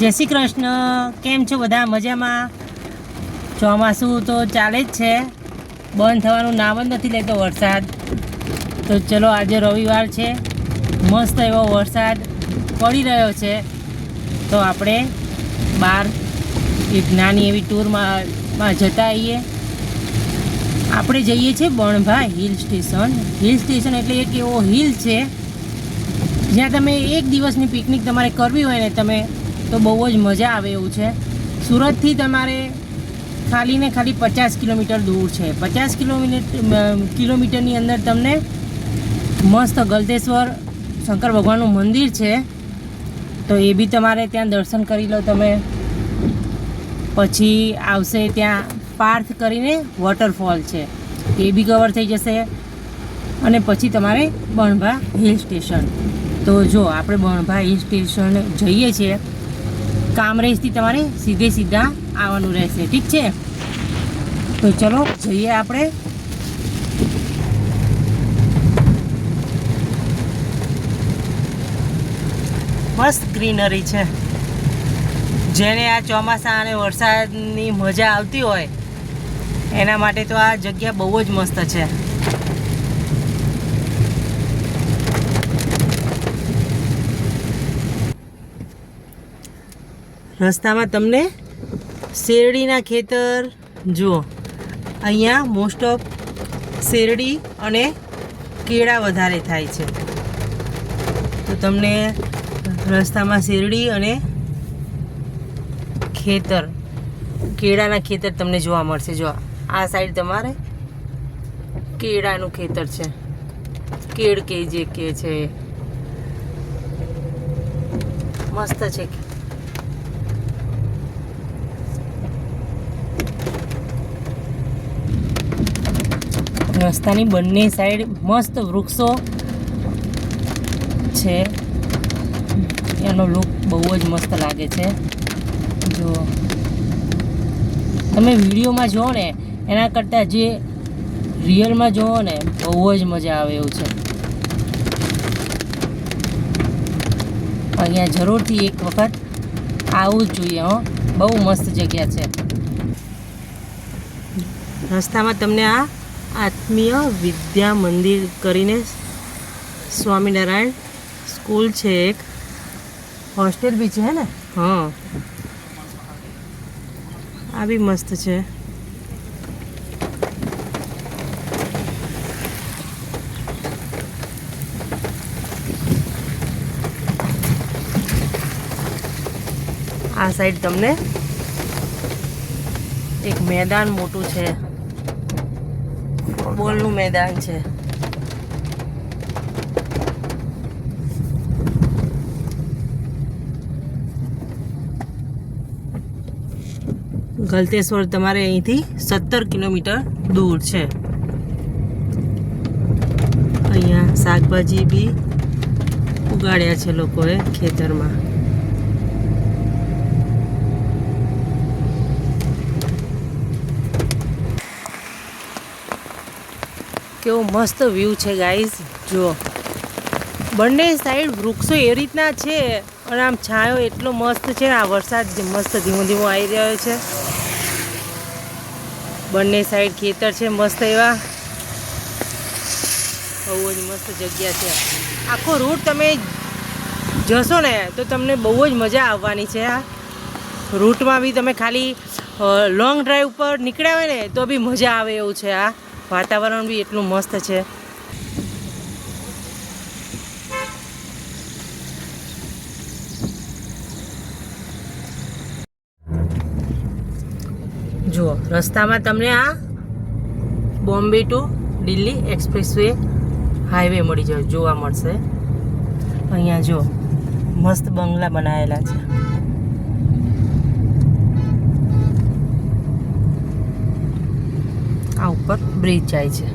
જય શ્રી કૃષ્ણ. કેમ છો બધા? મજામાં? ચોમાસું તો ચાલે જ છે. બંધ થવાનું નામ જ નથી લેતો વરસાદ. તો ચલો આજે રવિવાર છે. મસ્ત એવો વરસાદ પડી રહ્યો છે. તો આપણે બહાર એક નાની એવી ટૂરમાં જતા આવીએ આપણે જઈએ છીએ Banbha hill station hill station એટલે એક એવો હિલ છે, જ્યાં તમે એક દિવસની પિકનિક તમારે કરવી હોય ને, તમે તો બહુ જ મજા આવે એવું છે. સુરતથી તમારે ખાલી ને ખાલી પચાસ કિલોમીટર દૂર છે. પચાસ કિલોમીટર કિલોમીટરની અંદર તમને મસ્ત ગલતેશ્વર, શંકર ભગવાનનું મંદિર છે. તો એ બી તમારે ત્યાં દર્શન કરી લો તમે. પછી આવશે ત્યાં પાર્થ કરીને વોટરફોલ છે. એ બી કવર થઈ જશે. અને પછી તમારે બણભા હિલ સ્ટેશન તો જો, આપણે બણભા હિલ સ્ટેશન જઈએ છીએ. કામરેજથી તમારે સીધે સીધા આવવાનું રહેશે. ઠીક છે? તો ચલો, જઈએ આપણે. મસ્ત ગ્રીનરી છે. જેને આ ચોમાસા અને વરસાદની મજા આવતી હોય, એના માટે તો આ જગ્યા બહુ જ મસ્ત છે. રસ્તામાં તમને શેરડીના ખેતર, જુઓ, અહીંયા મોસ્ટ ઓફ શેરડી અને કેળા વધારે થાય છે. તો તમને રસ્તામાં શેરડી અને ખેતર, કેળાના ખેતર તમને જોવા મળશે. જો, આ સાઈડ તમારે કેળાનું ખેતર છે. કેળ કે જે કે છે. મસ્ત છે. રસ્તાની બંને સાઈડ મસ્ત વૃક્ષો છે. એનો લુક બહુ જ મસ્ત લાગે છે. જો તમે વિડીયોમાં જુઓ ને, એના કરતાં જે રિયલમાં જુઓ ને, બહુ જ મજા આવે એવું છે. અહીંયા જરૂરથી એક વખત આવવું જ જોઈએ હો. બહુ મસ્ત જગ્યા છે. રસ્તામાં તમને આ આત્મીય વિદ્યા મંદિર કરીને સ્વામિનારાયણ સ્કૂલ છે એક. હોસ્ટેલ બી છે ને? હા. આ બી મસ્ત છે. આ સાઈડ તમને એક મેદાન મોટું છે. ફૂટબોલનું મેદાન છે. ગલતેશ્વર તમારે અહીંથી સત્તર કિલોમીટર દૂર છે. અહીંયા શાકભાજી બી ઉગાડ્યા છે લોકોએ ખેતરમાં. કેવો મસ્ત વ્યૂ છે ગાઈઝ જુઓ. બંને સાઈડ વૃક્ષો એ રીતના છે અને આમ છાંયો એટલો મસ્ત છે, આ વરસાદ મસ્ત ધીમો ધીમો આવી રહ્યો છે. બંને સાઈડ ખેતર છે મસ્ત એવા. બહુ જ મસ્ત જગ્યા છે. આખો રૂટ તમે જશો ને તો તમને બહુ જ મજા આવવાની છે આ રૂટમાં બી તમે ખાલી લોંગ ડ્રાઈવ પર નીકળ્યા હોય ને તો બી મજા આવે એવું છે આ વાતાવરણ બી એટલું મસ્ત છે. જુઓ, રસ્તામાં તમને આ Bombay to Delhi expressway highway મળી જાય, જોવા મળશે. અહીંયા જો મસ્ત બંગલા બનાવેલા છે. આ ઉપર બ્રિજ જાય છે.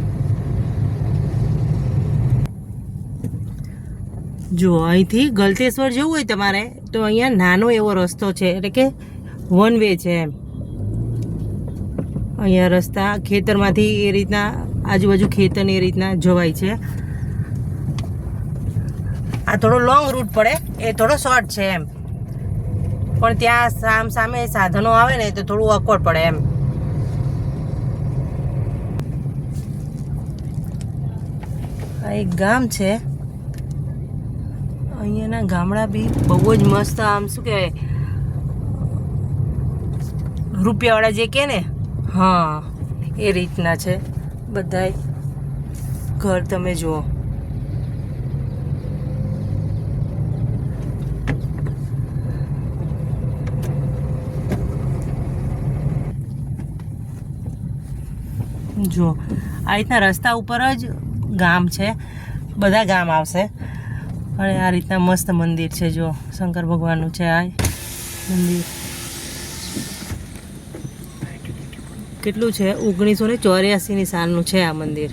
જો, અહીંથી ગલતેશ્વર જવું હોય તમારે, તો અહીંયા નાનો એવો રસ્તો છે, એટલે કે વન વે છે એમ. અહીંયા રસ્તા ખેતરમાંથી એ રીતના, આજુબાજુ ખેતરને એ રીતના જવાય છે. આ થોડો લોંગ રૂટ પડે, એ થોડો શોર્ટ છે એમ. પણ ત્યાં સામ સામે સાધનો આવે ને, તો થોડું અકવડ પડે એમ. એક ગામ છે. અહીંયાના ગામડા બી બહુ જ મસ્ત આમ શું કહેવાય? રૂપિયાવાળા જે કે ને, હા, એ રીતના છે. બધાય ઘર તમે જુઓ. જો આ રીતના રસ્તા ઉપર જ ગામ છે. બધા ગામ આવશે. અને આ રીતના મસ્ત મંદિર છે જો. શંકર ભગવાનનું છે આ મંદિર. કેટલું છે? ઓગણીસો ને ચોર્યાસીની સાલનું છે આ મંદિર.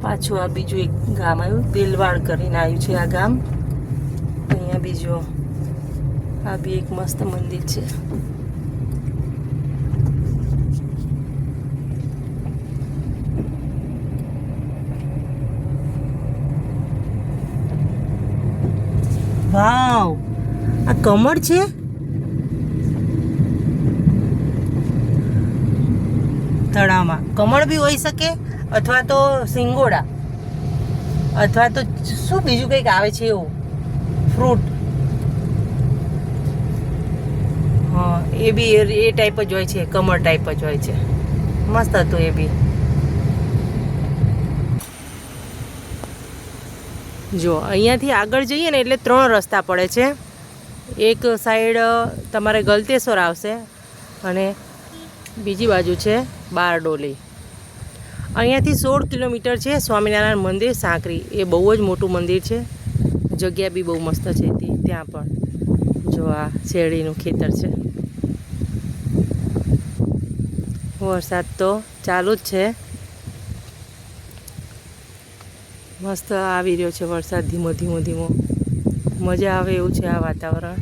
પાછું આ બીજું એક ગામ આવ્યું. બેલવાડ કરીને આવ્યું છે આ ગામ. અહીંયા બીજો આ બી એક મસ્ત મંદિર છે. વાવ! આ કમળ છે? તળાવમાં. કમળ બી હોઈ શકે અથવા તો સિંગોડા. અથવા તો શું બીજું કંઈક આવે છે એવું? ફ્રૂટ હા એ બી એ ટાઈપ જ હોય છે, કમળ ટાઈપ જ હોય છે. મસ્ત હતું એ બી. જો, અહીંયાથી આગળ જઈએ ને એટલે ત્રણ રસ્તા પડે છે. એક સાઈડ તમારે ગલતેશ્વર આવશે અને બીજી બાજુ છે બારડોલી. અહીંયાથી સોળ કિલોમીટર છે સ્વામિનારાયણ મંદિર સાંકરી. એ બહુ જ મોટું મંદિર છે. જગ્યા બી બહુ મસ્ત છે. ત્યાં પણ જો આ શેરડીનું ખેતર છે. વરસાદ તો ચાલુ જ છે. મસ્ત આવી રહ્યો છે વરસાદ ધીમો ધીમો ધીમો. મજા આવે એવું છે આ વાતાવરણ.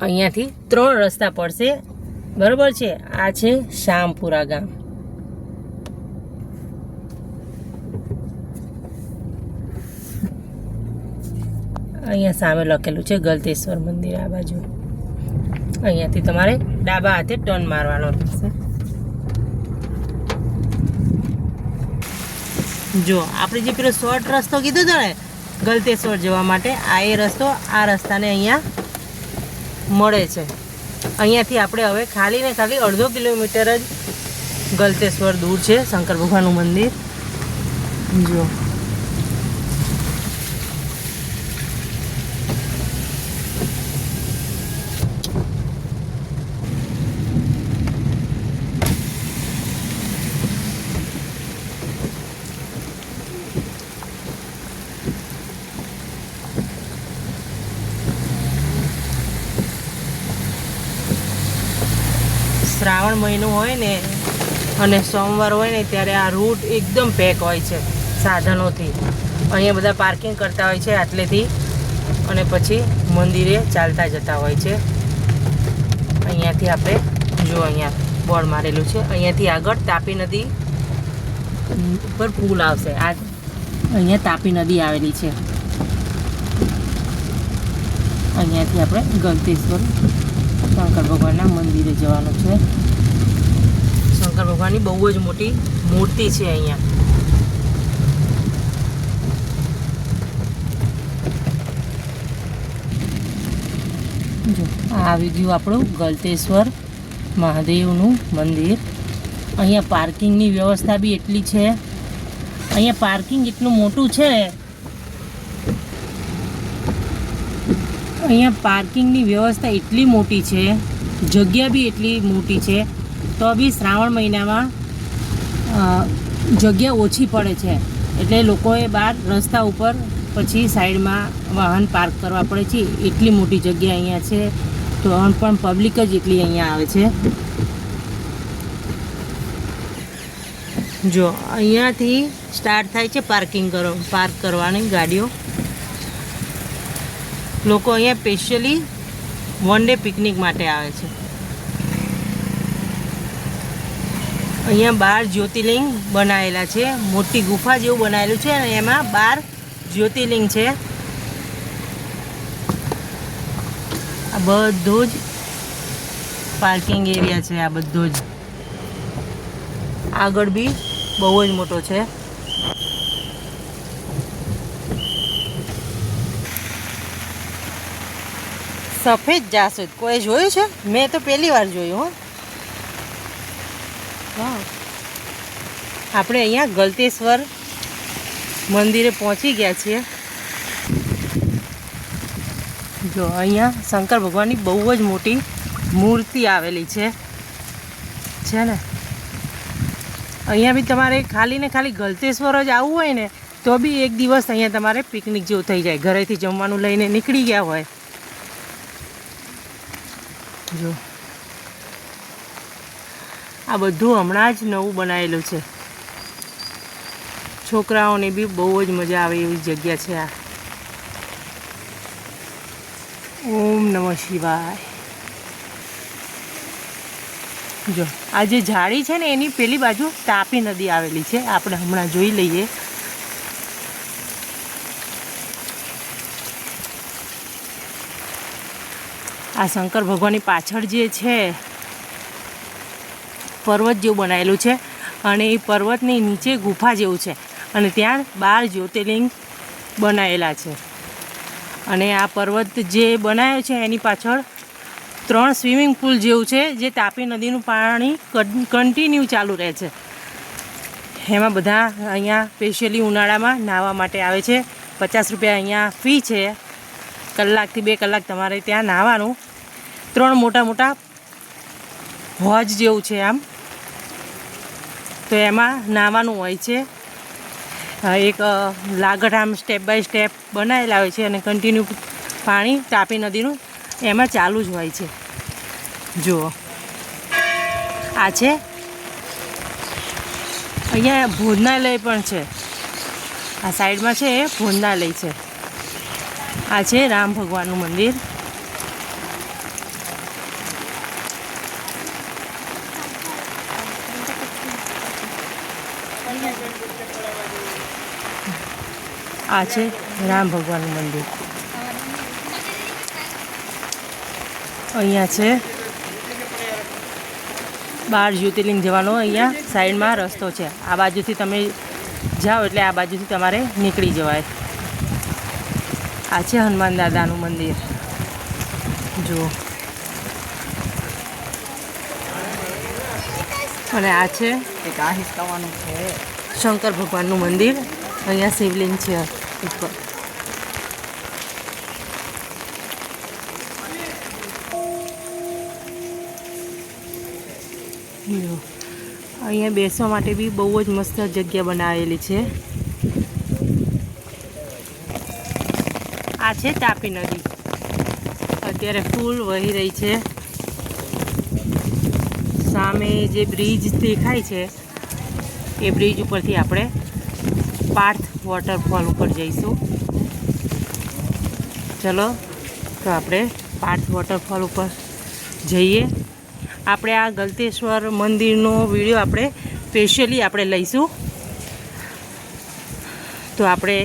અહીંયાથી ત્રણ રસ્તા પડશે. બરાબર છે? આ છે શ્યામપુરા ગામ. અહીંયા સામે લખેલું છે ગલતેશ્વર મંદિર આ બાજુ. અહીંયાથી તમારે ડાબા હાથે ટર્ન મારવાનો રહેશે. જો, આપણે જે પેલો શોર્ટ રસ્તો કીધો હતો ને, ગલતેશ્વર જવા માટે, આ એ રસ્તો આ રસ્તાને અહીંયા મળે છે. અહીંયાથી આપણે હવે ખાલી ને ખાલી અડધો કિલોમીટર જ ગલતેશ્વર દૂર છે, શંકર ભગવાનનું મંદિર. જો શ્રાવણ મહિનો હોય ને અને સોમવાર હોય ને ત્યારે આ રૂટ એકદમ પેક હોય છે સાધનોથી. અહીંયા બધા પાર્કિંગ કરતા હોય છે આટલેથી. અને પછી મંદિરે ચાલતા જતા હોય છે. અહીંયાથી આપણે જો અહીંયા બોર્ડ મારેલું છે. અહીંયાથી આગળ તાપી નદી ઉપર પુલ આવશે. આ અહીંયા તાપી નદી આવેલી છે. અહીંયાથી આપણે ગલતેશ્વર શંકર ભગવાનના મંદિરે જવાનું છે. શંકર ભગવાનની બહુ જ મોટી મૂર્તિ છે અહીંયા. જો આવી ગયું આપણું ગલતેશ્વર મહાદેવનું મંદિર. અહીંયા પાર્કિંગની વ્યવસ્થા બી એટલી છે. અહીંયા પાર્કિંગ એટલું મોટું છે. અહીંયા પાર્કિંગની વ્યવસ્થા એટલી મોટી છે. જગ્યા બી એટલી મોટી છે. તો બી શ્રાવણ મહિનામાં જગ્યા ઓછી પડે છે. એટલે લોકોએ બહાર રસ્તા ઉપર પછી સાઈડમાં વાહન પાર્ક કરવા પડે છે. એટલી મોટી જગ્યા અહીંયા છે. તો પણ પબ્લિક જ એટલી અહીંયા આવે છે. જો, અહીંયાથી સ્ટાર્ટ થાય છે પાર્કિંગ કરો, પાર્ક કરવાની ગાડીઓ. લોકો અહીંયા સ્પેશિયલી વન ડે પિકનિક માટે આવે છે. અહીંયા બાર જ્યોતિર્લિંગ બનાવેલા છે. મોટી ગુફા જેવું બનાવેલું છે અને એમાં બાર જ્યોતિર્લિંગ છે. આ બધું જ પાર્કિંગ એરિયા છે, આ બધો જ. આગળ બી બહુ જ મોટો છે. સફેદ જાસૂદ. કોઈ જોયું છે? મેં તો પહેલી વાર જોયું, હો. આપણે અહીંયા ગલતેશ્વર મંદિરે પહોંચી ગયા છીએ. જો, અહીંયા શંકર ભગવાનની બહુ જ મોટી મૂર્તિ આવેલી છે. છે ને? અહીંયા બી તમારે ખાલી ને ખાલી ગલતેશ્વર જ આવવું હોય ને, તો બી એક દિવસ અહીંયા તમારે પિકનિક જેવું થઈ જાય. ઘરેથી જમવાનું લઈને નીકળી ગયા હોય. જો. આ બધું હમણાં જ નવું બનાવેલું છે. છોકરાઓને બી બહુ જ મજા આવે એવી જગ્યા છે આ. ઓમ નમઃ શિવાય. જો, આ જે ઝાડી છે ને એની પેલી બાજુ તાપી નદી આવેલી છે. આપણે હમણાં જોઈ લઈએ. આ શંકર ભગવાનની પાછળ જે છે પર્વત જેવું બનાવેલું છે અને એ પર્વતની નીચે ગુફા જેવું છે. અને ત્યાં બાર જ્યોતિર્લિંગ બનાવેલા છે. અને આ પર્વત જે બનાવ્યો છે એની પાછળ ત્રણ સ્વિમિંગ પુલ જેવું છે જે તાપી નદીનું પાણી કન્ટિન્યુ ચાલુ રહે છે. એમાં બધા અહીંયા સ્પેશિયલી ઉનાળામાં નાહવા માટે આવે છે. પચાસ રૂપિયા અહીંયા ફી છે. કલાકથી બે કલાક તમારે ત્યાં નાહવાનું. ત્રણ મોટા મોટા હોજ જેવું છે આમ. તો એમાં નાવાનું હોય છે. એક અ, લાગડ આમ સ્ટેપ બાય સ્ટેપ બનાવેલા હોય છે અને કન્ટિન્યુ પાણી તાપી નદીનું એમાં ચાલુ જ હોય છે. જુઓ. આ છે. અહીંયા ભોજનાલય પણ છે. આ સાઈડમાં છે એ ભોજનાલય છે. આ છે રામ ભગવાનનું મંદિર. આ છે રામ ભગવાનનું મંદિર. અહીંયા છે બાર જ્યોતિર્લિંગ જવાનો અહીંયા સાઈડમાં રસ્તો છે. આ બાજુથી તમે જાઓ એટલે આ બાજુથી તમારે નીકળી જવાય. આ છે હનુમાન દાદાનું મંદિર. જુઓ. અને આ છે શંકર ભગવાનનું મંદિર. અહીંયા શિવલિંગ છે. ઉપર અહીંયા બેસવા માટે બી બહુ જ મસ્ત જગ્યા બનાવેલી છે. આ છે તાપી નદી. અત્યારે ફૂલ વહી રહી છે. સામે જે બ્રિજ દેખાય છે, એ બ્રિજ ઉપરથી આપણે પાર્થ વોટરફોલ ઉપર જઈશું. ચલો, તો આપણે પાર્થ વોટરફોલ ઉપર જઈએ. આપણે આ ગલતેશ્વર મંદિરનો વીડિયો આપણે સ્પેશિયલી આપણે લઈશું. તો આપણે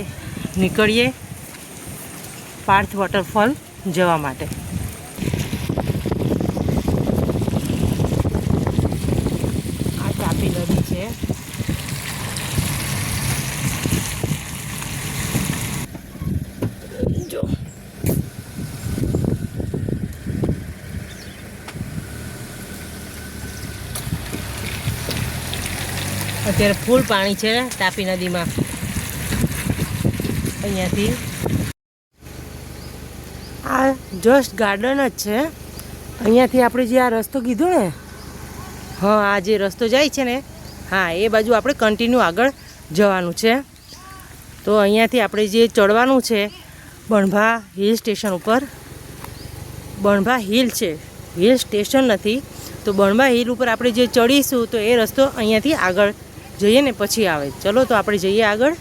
નીકળીએ પાર્થ વોટરફોલ જવા માટે આ તાપી નદી છે જો અત્યારે ફૂલ પાણી છે તાપી નદીમાં. અહીંયાથી. આ જસ્ટ ગાર્ડન જ છે. અહીંયાથી આપણે જે આ રસ્તો કીધો ને, હા, આ જે રસ્તો જાય છે ને, હા, એ બાજુ આપણે કન્ટિન્યુ આગળ જવાનું છે. તો અહીંયાથી આપણે જે ચડવાનું છે, બણભા હિલ સ્ટેશન ઉપર, બણભા હિલ છે હિલ સ્ટેશન નથી. તો બણભા હિલ ઉપર આપણે જે ચડીશું તો એ રસ્તો અહીંયાથી આગળ જઈએ ને પછી આવે. ચલો તો આપણે જઈએ આગળ.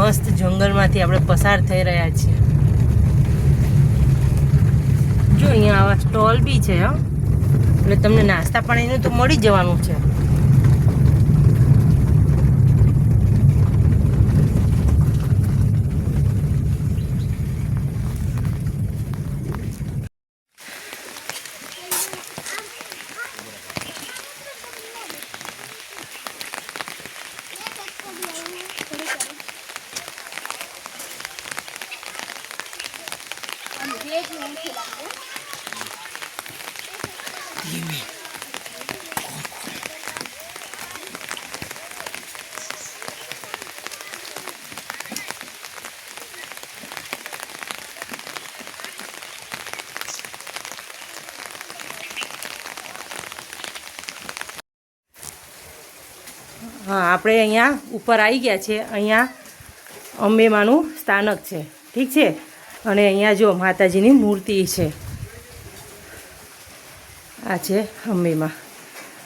મસ્ત જંગલમાંથી આપણે પસાર થઈ રહ્યા છીએ. જો, અહીંયા આવા સ્ટોલ બી છે, હો. એટલે તમને નાસ્તા પાણીનું તો મળી જવાનું છે. હા. આપણે અહીંયા ઉપર આવી ગયા છે. અહીંયા અંબેમાનું સ્થાનક છે. ઠીક છે? અને અહીંયા જો માતાજીની મૂર્તિ છે. આ છે અંબેમાં.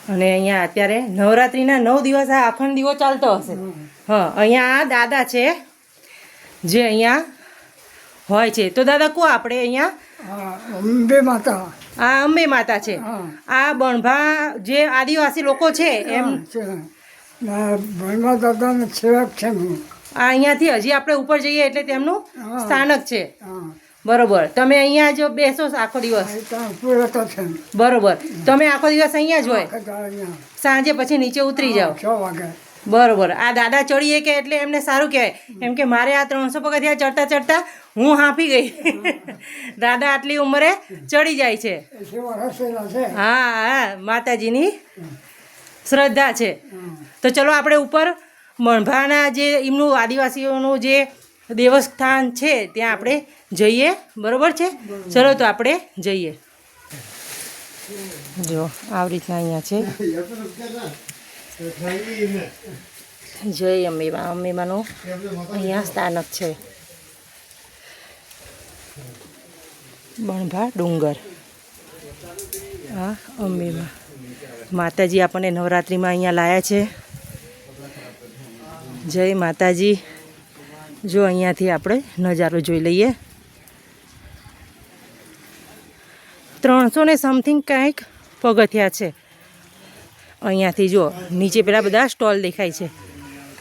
અને અહીંયા અત્યારે નવરાત્રિના નવ દિવસ આ અખંડ દીવો ચાલતો હશે. હા અહીંયા આ દાદા છે જે અહીંયા હોય છે. તો દાદા કો આપણે અહીંયા? અંબે માતા. આ અંબે માતા છે. આ બણભા જે આદિવાસી લોકો છે એમ ભીમા દાદાનો સેવક છે હું. આ અહીંયાથી હજી આપણે ઉપર જઈએ એટલે તેમનું સ્થાનક છે. બરોબર. તમે અહીંયા જો બેસો આખો દિવસ. બરોબર. તમે આખો દિવસ અહીંયા જ હોય. સાંજે પછી નીચે ઉતરી જાઓ. છ વાગે. બરોબર. આ દાદા ચડીએ કે એટલે એમને સારું કહેવાય. એમ કે મારે આ ત્રણસો પગથિયા ચડતા ચડતા હું હાંફી ગઈ. દાદા આટલી ઉંમરે ચડી જાય છે. હા હા માતાજીની શ્રદ્ધા છે. તો ચલો આપણે ઉપર મણભાના જે એમનું આદિવાસીઓનું જે દેવસ્થાન છે, ત્યાં આપણે જઈએ. બરોબર છે? ચલો તો આપણે જઈએ. જો, આવી રીતના અહીંયા છે. જય અંબેમા. અંબેમાનું અહીંયા સ્થાનક છે. બણભા ડુંગર. હા, અંબેમાં. માતાજી આપણને નવરાત્રિમાં અહીંયા લાયા છે. જય માતાજી. જો અહીંયાથી આપણે નજારો જોઈ લઈએ. ત્રણસો ને સમથિંગ કાંઈક પગથિયા છે. અહીંયાથી જો, નીચે પેલા બધા સ્ટોલ દેખાય છે.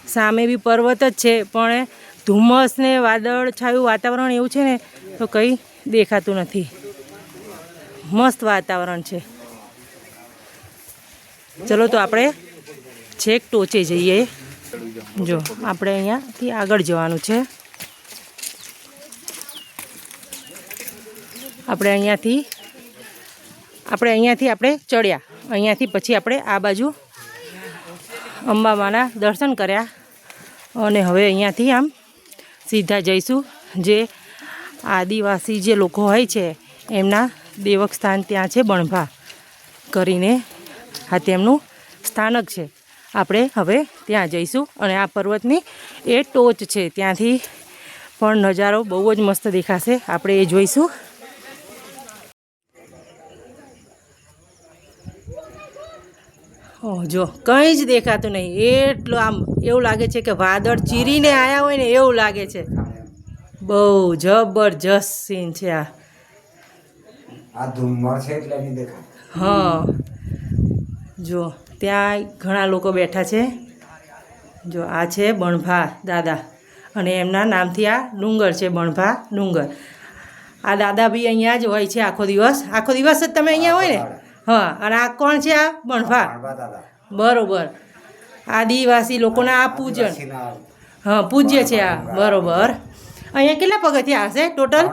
સામે બી પર્વત જ છે, પણ ધુમ્મસ ને વાદળ છાયું વાતાવરણ એવું છે ને, તો કંઈ દેખાતું નથી. મસ્ત વાતાવરણ છે. ચલો તો આપણે છેક ટોચે જઈએ. જો, આપણે અહીંયાથી આગળ જવાનું છે. આપણે અહીંયાથી આપણે અહીંયાથી આપણે ચડ્યા. અહીંયાથી પછી આપણે આ બાજુ અંબામાના દર્શન કર્યા. અને હવે અહીંયાથી આમ સીધા જઈશું. જે આદિવાસી જે લોકો હોય છે, એમના દેવક સ્થાન ત્યાં છે, બણભા કરીને. આ તેમનું સ્થાનક છે. આપણે હવે ત્યાં જઈશું અને આ પર્વતની એ ટોચ છે. ત્યાંથી પણ નજારો બહુ જ મસ્ત દેખાશે. આપણે એ જોઈશું. જો કંઈ જ દેખાતું નહીં. એટલું આમ એવું લાગે છે કે વાદળ ચીરીને આવ્યા હોય ને એવું લાગે છે. બહુ જબરજસ્ત સીન છે આ. આ ધુમ્મર છે એટલે નહીં દેખાય હા. જો ત્યાં ઘણા લોકો બેઠા છે. જો આ છે બણભા દાદા અને એમના નામથી આ ડુંગર છે બણભા ડુંગર. આ દાદા બી અહીંયા જ હોય છે આખો દિવસ. આખો દિવસ જ તમે અહીંયા હોય ને? હા અને આ કોણ છે આ બણભા? બરોબર. આદિવાસી લોકોના આ પૂજન. હા પૂજ્ય છે આ. બરોબર અહીંયા કેટલા પગથિયા હશે ટોટલ?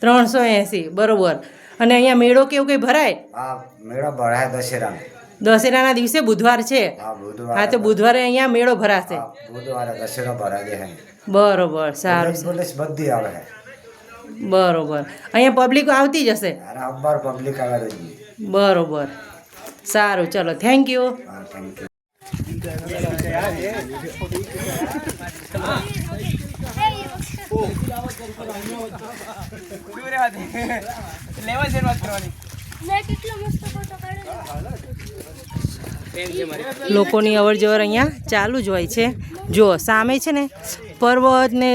ત્રણસો એસી બરોબર. અને અહીંયા મેળો કેવું કંઈ ભરાય? મેળો ભરાય દશેરાનો. દશેરાના દિવસે બુધવાર છે. હા તો બુધવારે અહીંયા મેળો ભરાશે. બુધવારે દશેરો ભરાય દે બરોબર સારું. પોલીસ બધી આવે છે બરોબર. અહીંયા પબ્લિક આવતી જ હશે? પબ્લિક આવે બરોબર. સારું ચલો થેન્ક યુ લેવા થેન્ક કરવાની. મેં કેટલો મસ્ત ફોટો કાઢ્યો. લોકોની અવર જવર અહીંયા ચાલુ જ હોય છે. જો, સામે છે ને પર્વત ને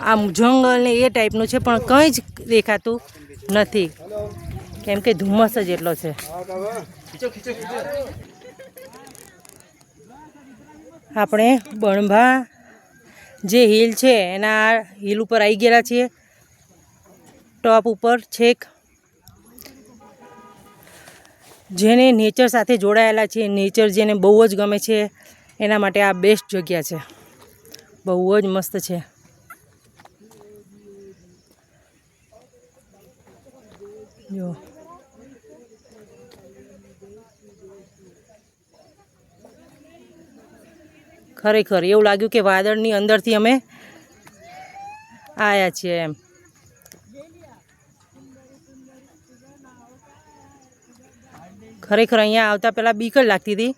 આમ જંગલ ને એ ટાઈપનું છે, પણ કંઈ જ દેખાતું નથી. કેમ કે ધુમ્મસ જ એટલો છે. આપણે બણભા જે હિલ છે, એના હિલ ઉપર આવી ગયેલા છીએ. ટોપ ઉપર છેક જેને નેચર સાથે જોડાયેલા છે. નેચર જેને બહુ જ ગમે છે. એના માટે આ બેસ્ટ જગ્યા છે. બહુ જ મસ્ત છે. જો. ખરેખર એવું લાગ્યું કે વાદળની અંદરથી અમે આવ્યા છીએ એમ. ખરેખર અહીંયા આવતા પહેલાં બીક જ લાગતી હતી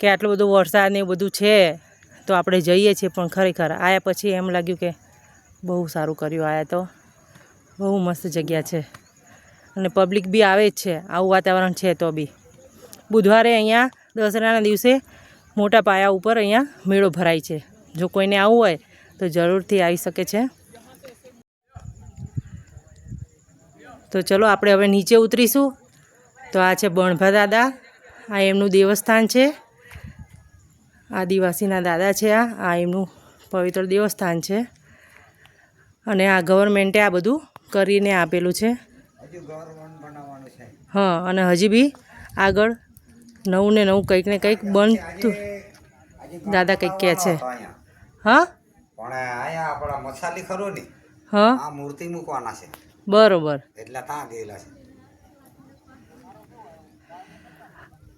કે આટલો બધો વરસાદ ને બધું છે, તો આપણે જઈએ છીએ. પણ ખરેખર આવ્યા પછી એમ લાગ્યું કે બહુ સારું કર્યું આયા તો. બહુ મસ્ત જગ્યા છે. અને પબ્લિક બી આવે જ છે. આવું વાતાવરણ છે તો બી. બુધવારે અહીંયા દસરાના દિવસે મોટા પાયા ઉપર અહીંયા મેળો ભરાય છે. જો કોઈને આવવું હોય તો જરૂરથી આવી શકે છે. તો ચલો આપણે હવે નીચે ઉતરીશું. તો આ છે બણભા દાદા. આ એમનું દેવસ્થાન છે. આદિવાસીના દાદા છે આ. આ એમનું પવિત્ર દેવસ્થાન છે. અને આ ગવર્મેન્ટે આ બધું કરીને આપેલું છે. હા અને હજી બી આગળ નવું ને નવું કંઈક ને કંઈક બનતું. દાદા કંઈક કહે છે. હા? પણ અહીંયા આપણા મસાલી ખરો ને હા? આ મૂર્તિ મૂકવાના છે. બરોબર. એટલે ત્યાં ગયેલા છે.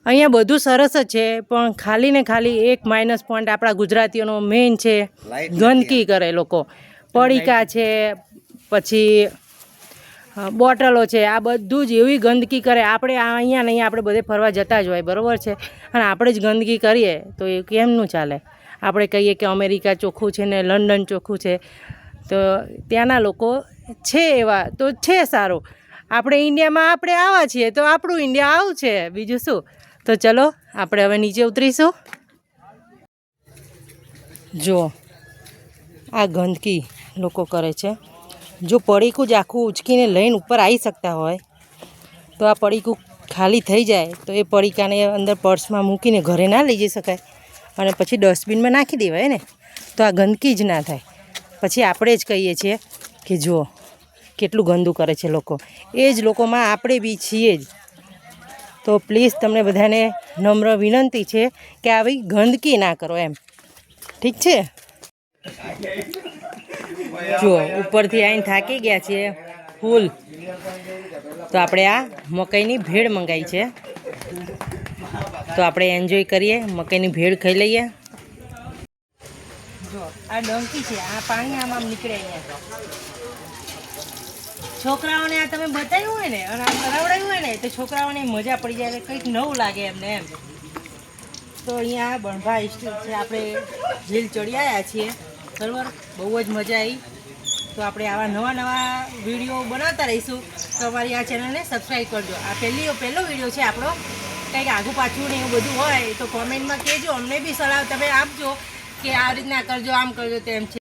અહીંયા બધું સરસ જ છે પણ ખાલી ને ખાલી એક માઇનસ પોઈન્ટ આપણા ગુજરાતીઓનો મેઇન છે ગંદકી કરે લોકો. પડીકા છે પછી બોટલો છે આ બધું જ એવી ગંદકી કરે. આપણે આ અહીંયા નહીં અહીંયા આપણે બધે ફરવા જતા જ હોય બરાબર છે? અને આપણે જ ગંદકી કરીએ તો એ કેમનું ચાલે? આપણે કહીએ કે અમેરિકા ચોખ્ખું છે ને લંડન ચોખ્ખું છે. તો ત્યાંના લોકો છે એવા તો છે સારું. આપણે ઇન્ડિયામાં આપણે આવા છીએ તો આપણું ઇન્ડિયા આવું છે. બીજું શું? તો ચલો, આપણે હવે નીચે ઉતરીશું. જો આ ગંદકી લોકો કરે છે. જો પડીકું જ આખું ઉચકીને લઈને ઉપર આવી શકતા હોય, તો આ પડીકું ખાલી થઈ જાય, તો એ પડીકાને અંદર પર્સમાં મૂકીને ઘરે ના લઈ જઈ શકાય. અને પછી ડસ્ટબિનમાં નાખી દેવાય ને તો આ ગંદકી જ ના થાય. પછી આપણે જ કહીએ છીએ કે જુઓ, કેટલું ગંદુ કરે છે લોકો. એ જ લોકોમાં આપણે બી છીએ જ. તો પ્લીઝ તમને બધાને નમ્ર વિનંતી છે કે આવી ગંદકી ના કરો એમ. ઠીક છે? જુઓ, ઉપરથી આવીને થાકી ગયા છીએ ફૂલ. તો આપણે આ મકાઈની ભેળ મંગાવી છે. તો આપણે એન્જોય કરીએ, મકાઈની ભેળ ખાઈ લઈએ. જો આ ડંકી છે, આ પાણી આમ નીકળે અહીંયા છોકરાઓને આ તમે બતાવ્યું હોય ને, અને આ કરાવડાવ્યું હોય ને, તો છોકરાઓને મજા પડી જાય કંઈક નવું લાગે એમને એમ. તો અહીંયા બણભા ઇસ્ટેટ છે, આપણે ઝીલ ચડી આવ્યા છીએ, બરાબર? બહુ જ મજા આવી તો આપણે આવા નવા નવા વીડિયો બનાવતા રહીશું. તો અમારી આ ચેનલને સબસ્ક્રાઈબ કરજો. આ પહેલી પહેલો વીડિયો છે આપણો. કંઈક આગું પાછું ને એવું બધું હોય, તો કોમેન્ટમાં કહેજો. અમને બી સલાહ તમે આપજો કે આ રીતના કરજો, આમ કરજો તેમ છે.